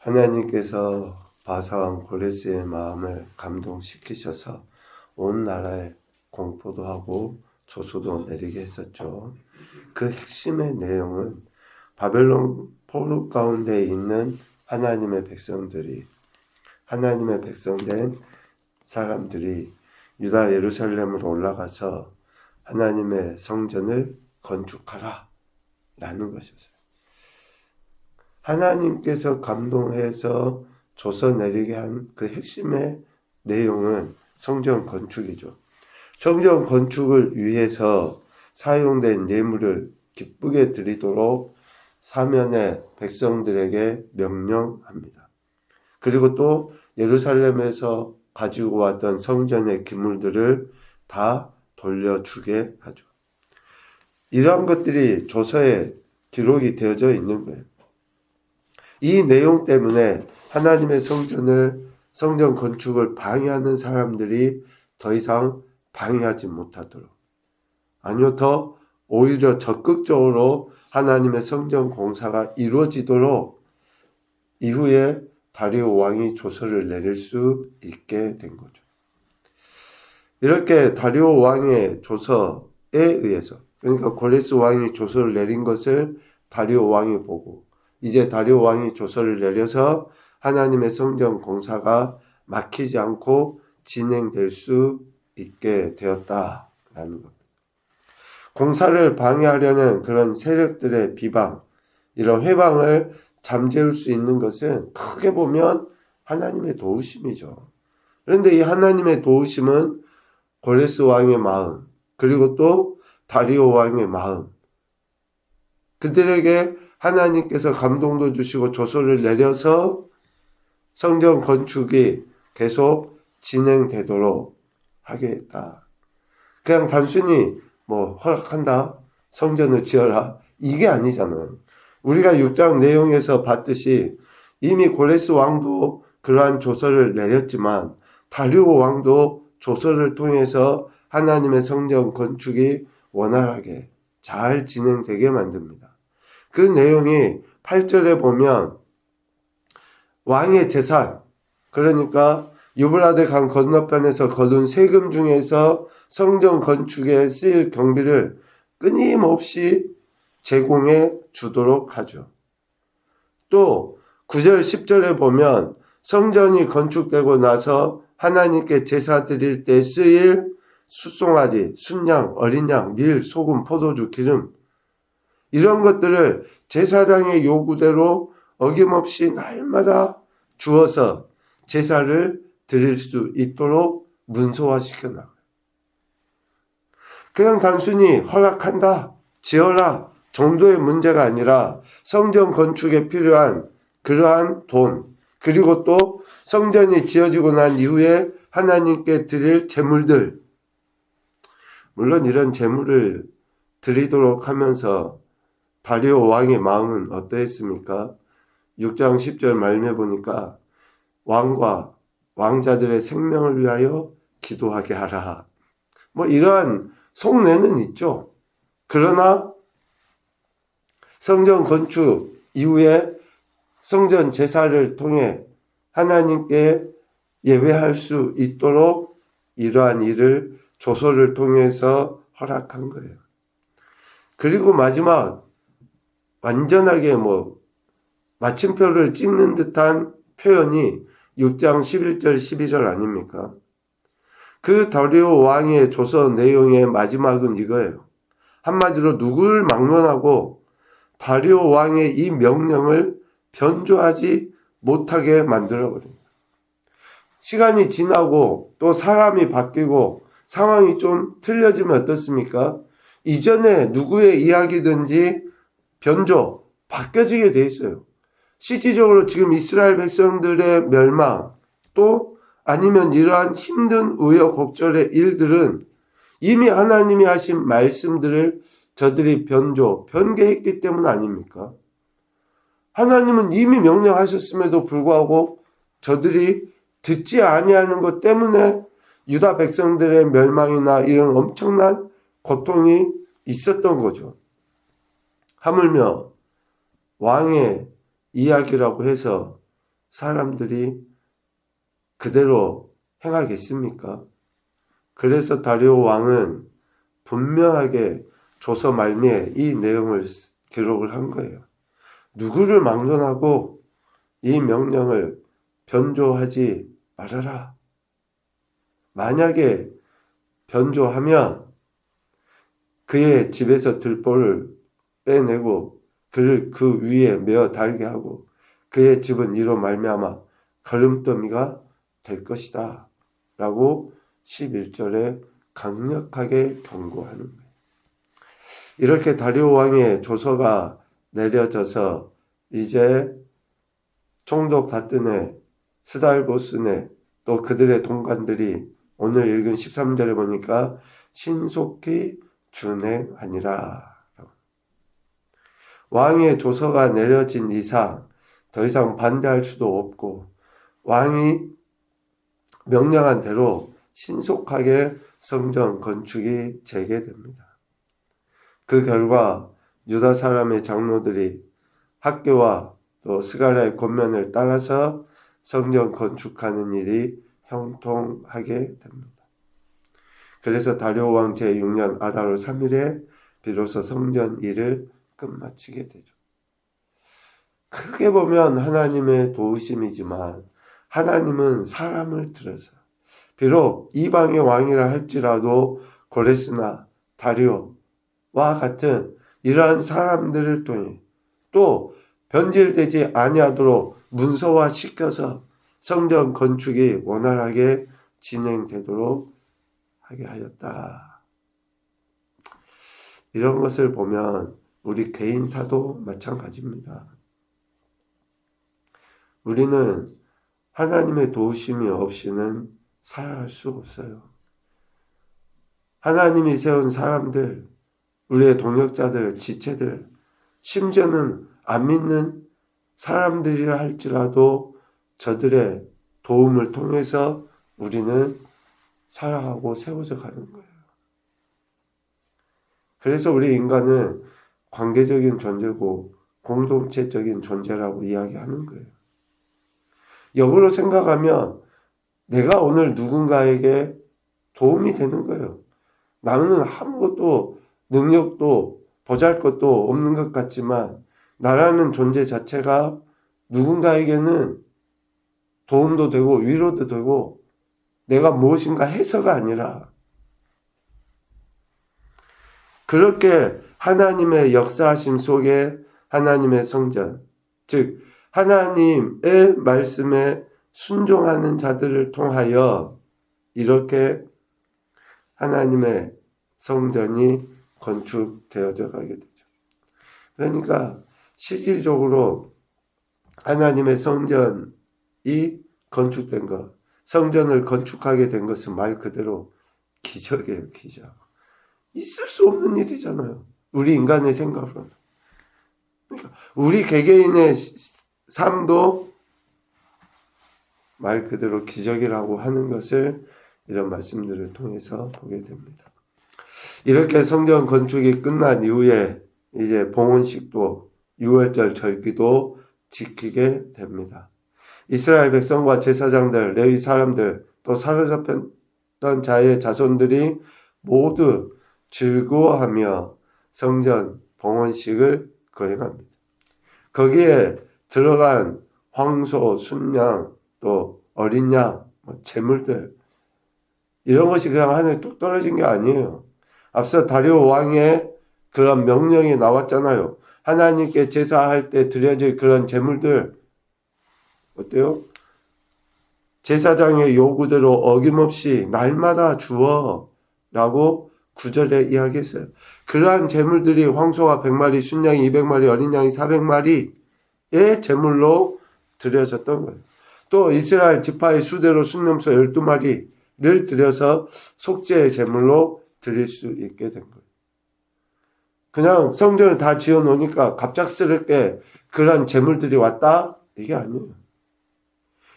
하나님께서 바사왕 고레스의 마음을 감동시키셔서 온 나라에 공포도 하고 조소도 내리게 했었죠. 그 핵심의 내용은 바벨론 포로 가운데 있는 하나님의 백성들이 하나님의 백성된 사람들이 유다 예루살렘으로 올라가서 하나님의 성전을 건축하라 라는 것이었어요. 하나님께서 감동해서 조서 내리게 한 그 핵심의 내용은 성전 건축이죠. 성전 건축을 위해서 사용된 예물을 기쁘게 드리도록 사면의 백성들에게 명령합니다. 그리고 또 예루살렘에서 가지고 왔던 성전의 기물들을 다 돌려주게 하죠. 이러한 것들이 조서에 기록이 되어져 있는 거예요. 이 내용 때문에 하나님의 성전을 성전 건축을 방해하는 사람들이 더 이상 방해하지 못하도록 아니요 더 오히려 적극적으로 하나님의 성전 공사가 이루어지도록 이후에 다리오 왕이 조서를 내릴 수 있게 된 거죠. 이렇게 다리오 왕의 조서에 의해서 그러니까 고레스 왕이 조서를 내린 것을 다리오 왕이 보고 이제 다리오 왕이 조서를 내려서 하나님의 성전 공사가 막히지 않고 진행될 수 있게 되었다라는 겁니다. 공사를 방해하려는 그런 세력들의 비방, 이런 회방을 잠재울 수 있는 것은 크게 보면 하나님의 도우심이죠. 그런데 이 하나님의 도우심은 고레스 왕의 마음, 그리고 또 다리오 왕의 마음, 그들에게 하나님께서 감동도 주시고 조소를 내려서 성전 건축이 계속 진행되도록 하겠다. 그냥 단순히 뭐 허락한다, 성전을 지어라 이게 아니잖아요. 우리가 6장 내용에서 봤듯이 이미 고레스 왕도 그러한 조서를 내렸지만 다리오 왕도 조서를 통해서 하나님의 성전 건축이 원활하게 잘 진행되게 만듭니다. 그 내용이 8절에 보면 왕의 재산, 그러니까 유브라데 강 건너편에서 거둔 세금 중에서 성전 건축에 쓰일 경비를 끊임없이 제공해 주도록 하죠. 또 9절 10절에 보면 성전이 건축되고 나서 하나님께 제사 드릴 때 쓰일 숫송아지, 순양, 어린 양, 밀, 소금, 포도주, 기름 이런 것들을 제사장의 요구대로 어김없이 날마다 주어서 제사를 드릴 수 있도록 문서화시켜 나가요. 그냥 단순히 허락한다, 지어라 정도의 문제가 아니라 성전 건축에 필요한 그러한 돈, 그리고 또 성전이 지어지고 난 이후에 하나님께 드릴 재물들, 물론 이런 재물을 드리도록 하면서 다리오 왕의 마음은 어떠했습니까? 6장 10절 말미에 보니까 왕과 왕자들의 생명을 위하여 기도하게 하라. 뭐 이러한 속내는 있죠. 그러나 성전 건축 이후에 성전 제사를 통해 하나님께 예배할 수 있도록 이러한 일을 조서를 통해서 허락한 거예요. 그리고 마지막 완전하게 뭐 마침표를 찍는 듯한 표현이 6장 11절 12절 아닙니까? 그 다리오 왕의 조서 내용의 마지막은 이거예요. 한마디로 누구를 막론하고 다리오 왕의 이 명령을 변조하지 못하게 만들어버립니다. 시간이 지나고 또 사람이 바뀌고 상황이 좀 틀려지면 어떻습니까? 이전에 누구의 이야기든지 변조, 바뀌어지게 돼 있어요. 실질적으로 지금 이스라엘 백성들의 멸망, 또 아니면 이러한 힘든 우여곡절의 일들은 이미 하나님이 하신 말씀들을 저들이 변조, 변개했기 때문 아닙니까? 하나님은 이미 명령하셨음에도 불구하고 저들이 듣지 아니하는 것 때문에 유다 백성들의 멸망이나 이런 엄청난 고통이 있었던 거죠. 하물며 왕의 이야기라고 해서 사람들이 그대로 행하겠습니까? 그래서 다리오 왕은 분명하게 조서 말미에 이 내용을 기록을 한 거예요. 누구를 막론하고 이 명령을 변조하지 말아라. 만약에 변조하면 그의 집에서 들보를 빼내고 그를 그 위에 메어 달게 하고 그의 집은 이로 말미암아 걸음더미가 될 것이다. 라고 11절에 강력하게 경고하는 거예요. 이렇게 다리오 왕의 조서가 내려져서 이제 총독 다뜨네 스달보스네 또 그들의 동관들이 오늘 읽은 13절에 보니까 신속히 준행하니라. 왕의 조서가 내려진 이상 더 이상 반대할 수도 없고 왕이 명령한 대로 신속하게 성전 건축이 재개됩니다. 그 결과 유다 사람의 장로들이 학교와 또 스가랴의 권면을 따라서 성전 건축하는 일이 형통하게 됩니다. 그래서 다리오 왕 제6년 아다로 3일에 비로소 성전 일을 끝마치게 되죠. 크게 보면 하나님의 도우심이지만 하나님은 사람을 들어서 비록 이방의 왕이라 할지라도 고레스나 다리오와 같은 이러한 사람들을 통해 또 변질되지 아니하도록 문서화 시켜서 성전 건축이 원활하게 진행되도록 하게 하였다. 이런 것을 보면 우리 개인사도 마찬가지입니다. 우리는 하나님의 도우심이 없이는 살아갈 수 없어요. 하나님이 세운 사람들, 우리의 동력자들, 지체들, 심지어는 안 믿는 사람들이라 할지라도 저들의 도움을 통해서 우리는 살아가고 세워져 가는 거예요. 그래서 우리 인간은 관계적인 존재고 공동체적인 존재라고 이야기하는 거예요. 역으로 생각하면 내가 오늘 누군가에게 도움이 되는 거예요. 나는 아무것도 능력도 보잘 것도 없는 것 같지만 나라는 존재 자체가 누군가에게는 도움도 되고 위로도 되고 내가 무엇인가 해서가 아니라 그렇게 하나님의 역사하심 속에 하나님의 성전, 즉 하나님의 말씀에 순종하는 자들을 통하여 이렇게 하나님의 성전이 건축되어져 가게 되죠. 그러니까 실질적으로 하나님의 성전이 건축된 것, 성전을 건축하게 된 것은 말 그대로 기적이에요, 기적. 있을 수 없는 일이잖아요. 우리 인간의 생각으로. 그러니까 우리 개개인의 삶도 말 그대로 기적이라고 하는 것을 이런 말씀들을 통해서 보게 됩니다. 이렇게 성전 건축이 끝난 이후에 이제 봉헌식도 6월절 절기도 지키게 됩니다. 이스라엘 백성과 제사장들, 레위 사람들, 또 사로잡혔던 자의 자손들이 모두 즐거워하며 성전 봉헌식을 거행합니다. 거기에 들어간 황소, 순양, 또 어린 양, 뭐 재물들 이런 것이 그냥 하늘에 뚝 떨어진 게 아니에요. 앞서 다리오 왕의 그런 명령이 나왔잖아요. 하나님께 제사할 때 드려질 그런 재물들 어때요? 제사장의 요구대로 어김없이 날마다 주어 라고 구절에 이야기했어요. 그러한 재물들이 황소가 100마리, 순양이 200마리, 어린 양이 400마리의 재물로 드려졌던 거예요. 또 이스라엘 지파의 수대로 순념소 12마리를 들여서 속죄의 제물로 드릴 수 있게 된 거예요. 그냥 성전을 다 지어 놓으니까 갑작스럽게 그런 재물들이 왔다? 이게 아니에요.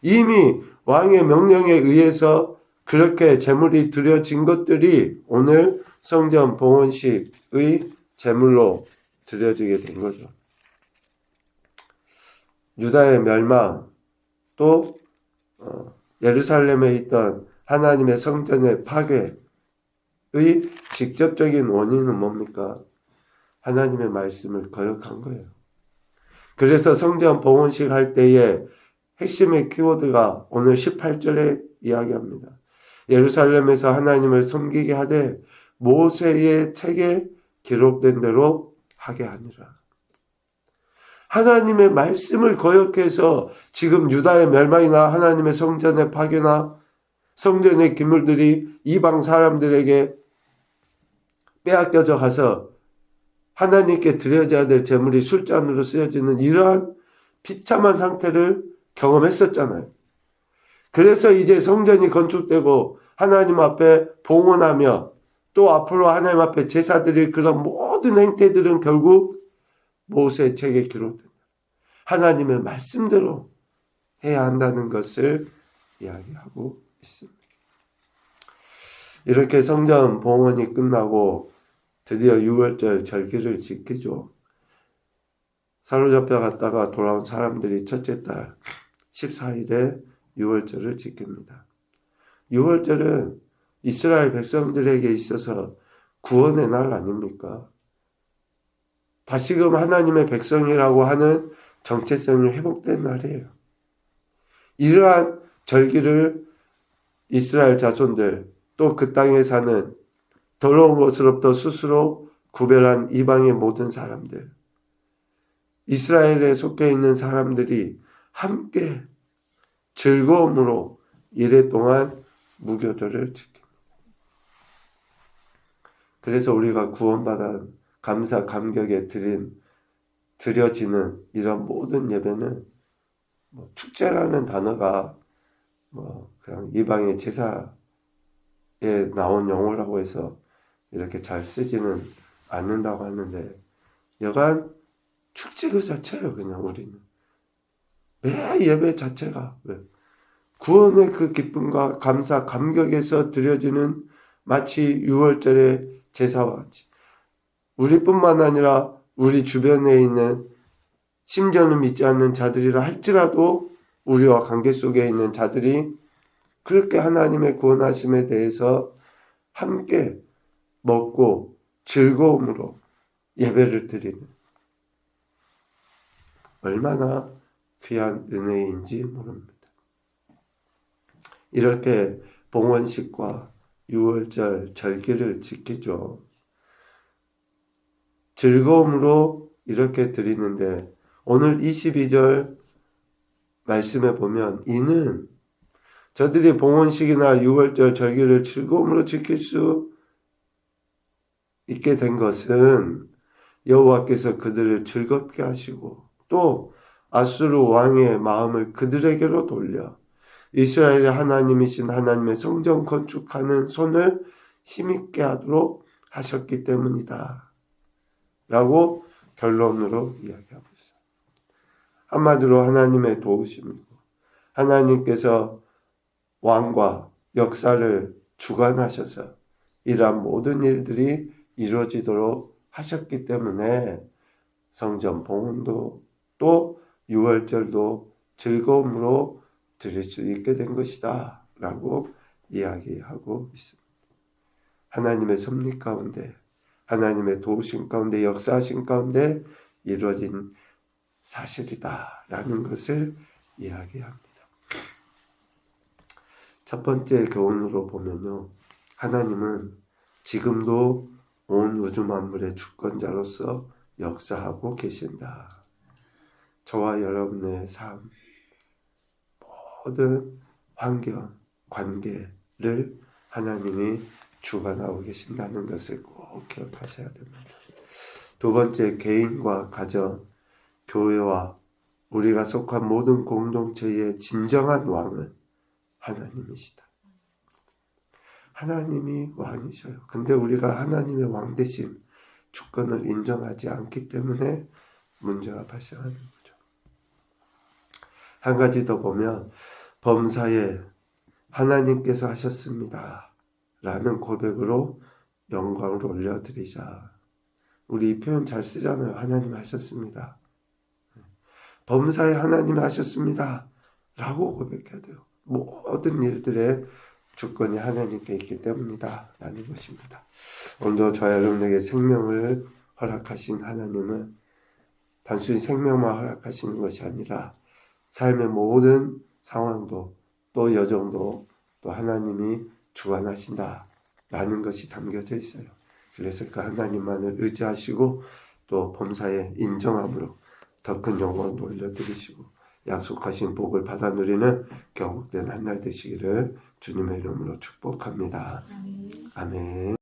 이미 왕의 명령에 의해서 그렇게 재물이 드려진 것들이 오늘 성전 봉헌식의 재물로 드려지게 된 거죠. 유다의 멸망, 또 어, 예루살렘에 있던 하나님의 성전의 파괴의 직접적인 원인은 뭡니까? 하나님의 말씀을 거역한 거예요. 그래서 성전 봉헌식 할 때에 핵심의 키워드가 오늘 18절에 이야기합니다. 예루살렘에서 하나님을 섬기게 하되 모세의 책에 기록된 대로 하게 하니라. 하나님의 말씀을 거역해서 지금 유다의 멸망이나 하나님의 성전의 파괴나 성전의 기물들이 이방 사람들에게 빼앗겨져 가서 하나님께 드려져야 될 재물이 술잔으로 쓰여지는 이러한 비참한 상태를 경험했었잖아요. 그래서 이제 성전이 건축되고 하나님 앞에 봉헌하며 또 앞으로 하나님 앞에 제사 드릴 그런 모든 행태들은 결국 모세의 책에 기록된다. 하나님의 말씀대로 해야 한다는 것을 이야기하고 있습니다. 이렇게 성전 봉헌이 끝나고 드디어 6월절 절기를 지키죠. 사로잡혀 갔다가 돌아온 사람들이 첫째 달 14일에 6월절을 지킵니다. 6월절은 이스라엘 백성들에게 있어서 구원의 날 아닙니까? 다시금 하나님의 백성이라고 하는 정체성이 회복된 날이에요. 이러한 절기를 이스라엘 자손들 또 그 땅에 사는 더러운 것으로부터 스스로 구별한 이방의 모든 사람들, 이스라엘에 속해 있는 사람들이 함께 즐거움으로 이래 동안 무교절을 지킵니다. 그래서 우리가 구원받아 감사 감격에 드린 드려지는 이런 모든 예배는 뭐 축제라는 단어가 뭐 그냥 이방의 제사에 나온 용어라고 해서 이렇게 잘 쓰지는 않는다고 하는데 여간 축제 그 자체예요 그냥 우리는 매 예배 자체가. 왜? 구원의 그 기쁨과 감사 감격에서 드려지는 마치 6월절의 제사와 같이. 우리뿐만 아니라 우리 주변에 있는 심전을 믿지 않는 자들이라 할지라도 우리와 관계 속에 있는 자들이 그렇게 하나님의 구원하심에 대해서 함께 먹고 즐거움으로 예배를 드리는. 얼마나 귀한 은혜인지 모릅니다. 이렇게 봉헌식과 6월절 절기를 지키죠. 즐거움으로 이렇게 드리는데 오늘 22절 말씀에 보면 이는 저들이 봉헌식이나 6월절 절기를 즐거움으로 지킬 수 있게 된 것은 여호와께서 그들을 즐겁게 하시고 또 아수르 왕의 마음을 그들에게로 돌려 이스라엘의 하나님이신 하나님의 성전 건축하는 손을 힘있게 하도록 하셨기 때문이다. 라고 결론으로 이야기하고 있어요. 한마디로 하나님의 도우심이고 하나님께서 왕과 역사를 주관하셔서 이러한 모든 일들이 이루어지도록 하셨기 때문에 성전 봉헌도 또 유월절도 즐거움으로 드릴 수 있게 된 것이다. 라고 이야기하고 있습니다. 하나님의 섭리 가운데, 하나님의 도우심 가운데, 역사하신 가운데 이루어진 사실이다. 라는 것을 이야기합니다. 첫 번째 교훈으로 보면요. 하나님은 지금도 온 우주 만물의 주권자로서 역사하고 계신다. 저와 여러분의 삶, 모든 환경, 관계를 하나님이 주관하고 계신다는 것을 꼭 기억하셔야 됩니다. 두 번째, 개인과 가정, 교회와 우리가 속한 모든 공동체의 진정한 왕은 하나님이시다. 하나님이 왕이셔요. 근데 우리가 하나님의 왕 대신 주권을 인정하지 않기 때문에 문제가 발생하는 거죠. 한 가지 더 보면 범사에 하나님께서 하셨습니다. 라는 고백으로 영광을 올려드리자. 우리 이 표현 잘 쓰잖아요. 하나님 하셨습니다. 범사에 하나님 하셨습니다. 라고 고백해야 돼요. 모든 일들의 주권이 하나님께 있기 때문이다. 라는 것입니다. 오늘도 저와 여러분에게 생명을 허락하신 하나님은 단순히 생명만 허락하시는 것이 아니라 삶의 모든 상황도 또 여정도 또 하나님이 주관하신다. 라는 것이 담겨져 있어요. 그래서 그 하나님만을 의지하시고 또 범사에 인정함으로 더 큰 영광을 올려드리시고 약속하신 복을 받아 누리는 경복된 한 날 되시기를 주님의 이름으로 축복합니다. 아멘.